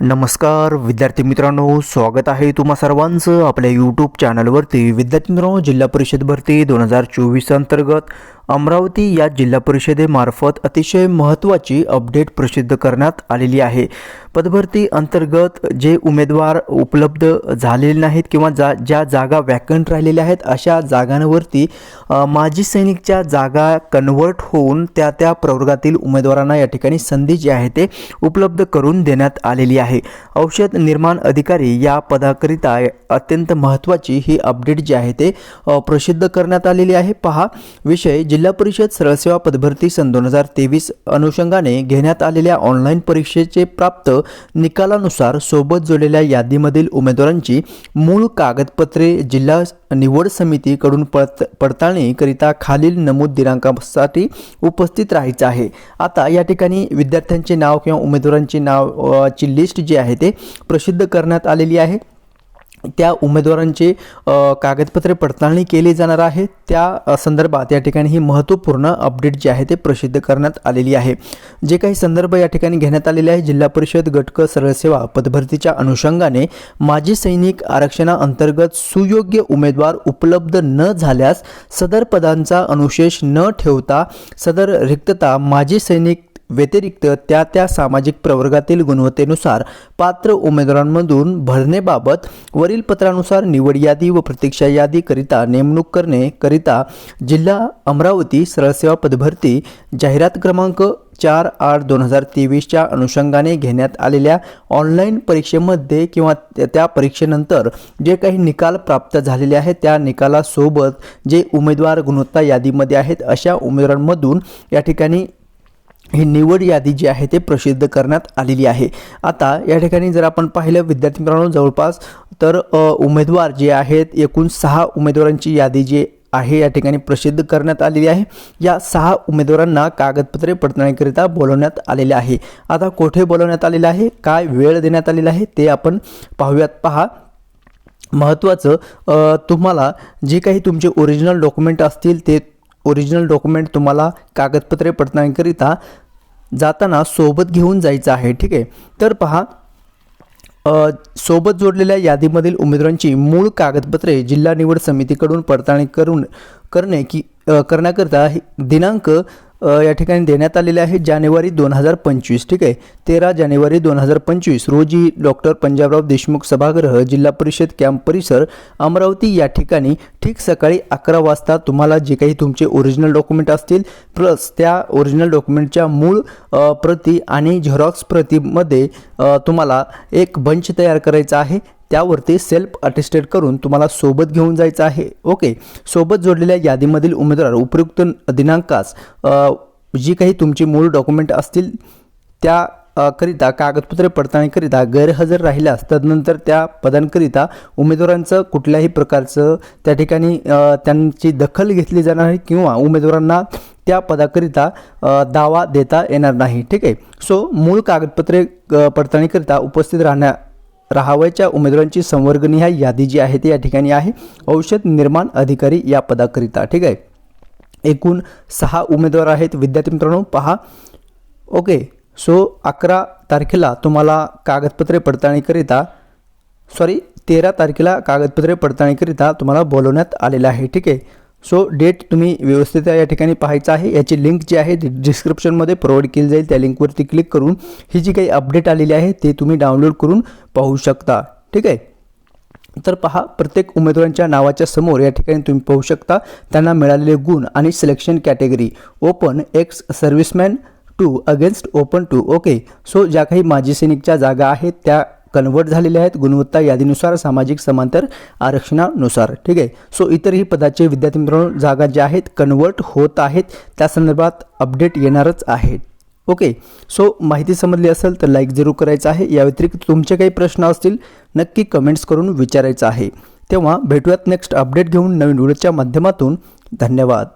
नमस्कार विद्यार्थी मित्रांनो स्वागत आहे तुम्हा सर्वांचं आपल्या यूट्यूब चॅनलवरती विद्यार्थी मित्रांनो जिल्हा परिषद भरती दोन हजार चोवीस अंतर्गत अमरावती या जिल्हा परिषदेमार्फत अतिशय महत्त्वाची अपडेट प्रसिद्ध करण्यात आलेली आहे. पदभरती अंतर्गत जे उमेदवार उपलब्ध झालेले नाहीत किंवा जा ज्या जागा वॅकंट राहिलेल्या आहेत अशा जागांवरती माजी सैनिकच्या जागा कन्वर्ट होऊन त्या त्या प्रवर्गातील उमेदवारांना या ठिकाणी संधी जी आहे ते उपलब्ध करून देण्यात आलेली आहे. औषध निर्माण अधिकारी या पदाकरिता अत्यंत महत्त्वाची ही अपडेट जी आहे ते प्रसिद्ध करण्यात आलेली आहे. पहा विषय जिल्हा परिषद सरळसेवा पदभरती सन दोन हजार तेवीस अनुषंगाने घेण्यात आलेल्या ऑनलाईन परीक्षेचे प्राप्त निकालानुसार सोबत जोडलेल्या यादीमधील उमेदवारांची मूळ कागदपत्रे जिल्हा निवड समितीकडून पडत पडताळणीकरिता खालील नमूद दिनांकासाठी उपस्थित राहायचं आहे. आता या ठिकाणी विद्यार्थ्यांचे नाव किंवा उमेदवारांचे नाव ची लिस्ट जी आहे ते प्रसिद्ध करण्यात आलेली आहे. त्या उमेदवारांचे कागदपत्रे पडताळणी केली जाणार आहे. त्या संदर्भात या ठिकाणी ही महत्त्वपूर्ण अपडेट जी आहे ते प्रसिद्ध करण्यात आलेली आहे. जे काही संदर्भ या ठिकाणी घेण्यात आलेले आहे जिल्हा परिषद गटक सरळसेवा पदभरतीच्या अनुषंगाने माजी सैनिक आरक्षणाअंतर्गत सुयोग्य उमेदवार उपलब्ध न झाल्यास सदर पदांचा अनुशेष न ठेवता सदर रिक्तता माजी सैनिक व्यतिरिक्त त्या त्या सामाजिक प्रवर्गातील गुणवत्तेनुसार पात्र उमेदवारांमधून भरण्याबाबत वरील पत्रानुसार निवड यादी व प्रतीक्षा यादीकरिता नेमणूक करणे करिता जिल्हा अमरावती सरळसेवा पदभरती जाहिरात क्रमांक चार आठ दोन हजार तेवीसच्या अनुषंगाने घेण्यात आलेल्या ऑनलाईन परीक्षेमध्ये किंवा त्या त्या परीक्षेनंतर जे काही निकाल प्राप्त झालेले आहेत त्या निकालासोबत जे उमेदवार गुणवत्ता यादीमध्ये आहेत अशा उमेदवारांमधून या ठिकाणी ही निवड यादी जी आहे ते प्रसिद्ध करण्यात आलेली आहे. आता या ठिकाणी जर आपण पाहिलं विद्यार्थी मित्रांनो जवळपास तर उमेदवार जे आहेत एकूण सहा उमेदवारांची यादी जी आहे या ठिकाणी प्रसिद्ध करण्यात आलेली आहे. या सहा उमेदवारांना कागदपत्रे पडताळणीकरिता बोलवण्यात आलेले आहे. आता कोठे बोलवण्यात आलेलं आहे? काय वेळ देण्यात आलेला आहे? ते आपण पाहूयात. पहा. महत्त्वाचं तुम्हाला जे काही तुमचे ओरिजिनल डॉक्युमेंट असतील ते ओरिजिनल डॉक्युमेंट तुम्हाला कागदपत्रे पडताळणीकरिता जाताना सोबत घेऊन जायचं आहे ठीक आहे? तर पहा सोबत जोडलेल्या यादीमधील उमेदवारांची मूळ कागदपत्रे जिल्हा निवड समितीकडून पडताळणी करून करणे की करण्याकरिता दिनांक या ठिकाणी देण्यात आलेले आहे जानेवारी दोन हजार पंचवीस ठीक आहे? तेरा जानेवारी दोन हजार पंचवीस रोजी डॉक्टर पंजाबराव देशमुख सभागृह जिल्हा परिषद कॅम्प परिसर अमरावती या ठिकाणी ठीक सकाळी अकरा वाजता तुम्हाला जे काही तुमचे ओरिजिनल डॉक्युमेंट असतील प्लस त्या ओरिजिनल डॉक्युमेंटच्या मूळ प्रती आणि झेरॉक्स प्रतीमध्ये तुम्हाला एक बंच तयार करायचा आहे. त्यावरती सेल्फ अटेस्टेड करून तुम्हाला सोबत घेऊन जायचं आहे. ओके सोबत जोडलेल्या यादीमधील उमेदवार उपयुक्त दिनांकास जी काही तुमची मूळ डॉक्युमेंट असतील त्या करिता कागदपत्रे पडताळणीकरिता गैरहजर राहिल्यास तदनंतर त्या पदांकरिता उमेदवारांचं कुठल्याही प्रकारचं त्या ठिकाणी त्यांची दखल घेतली जाणार नाही किंवा उमेदवारांना त्या पदाकरिता दावा देता येणार नाही. ठीक आहे? सो मूळ कागदपत्रे पडताळणीकरिता उपस्थित राहण्या राहावयाच्या उमेदवारांची संवर्गनिहाय यादी जी आहे ती या ठिकाणी आहे. औषध निर्माण अधिकारी या पदाकरिता ठीक आहे? एकूण सहा उमेदवार आहेत. विद्यार्थी मित्रांनो पहा. ओके सो अकरा तारखेला तुम्हाला कागदपत्रे पडताळणीकरिता सॉरी तेरा तारखेला कागदपत्रे पडताळणीकरिता तुम्हाला बोलवण्यात आलेलं आहे ठीक आहे? सो डेट तुम्ही व्यवस्थित या ठिकाणी पाहायचं आहे. याची लिंक जी आहे ती डिस्क्रिप्शनमध्ये प्रोव्हाइड केली जाईल. त्या लिंकवरती क्लिक करून ही जी काही अपडेट आलेली आहे ते तुम्ही डाउनलोड करून पाहू शकता. ठीक आहे? तर पहा प्रत्येक उमेदवारांच्या नावाच्या समोर या ठिकाणी तुम्ही पाहू शकता त्यांना मिळालेले गुण आणि selection category open ex serviceman two against open two okay so ज्या काही माजी सैनिकच्या जागा आहेत त्या कन्वर्ट झालेले आहेत. गुणवत्ता यादीनुसार सामाजिक समांतर आरक्षणानुसार. ठीक आहे? सो इतरही पदाचे विद्यार्थी मित्रांनो जागा ज्या आहेत कन्वर्ट होत आहेत त्या संदर्भात अपडेट येणारच आहे. ओके सो माहिती समजली असेल तर लाईक जरूर करायचं आहे. या व्यतिरिक्त तुमचे काही प्रश्न असतील नक्की कमेंट्स करून विचारायचं आहे. तेव्हा भेटूयात नेक्स्ट अपडेट घेऊन नवीन व्हिडिओच्या माध्यमातून. धन्यवाद.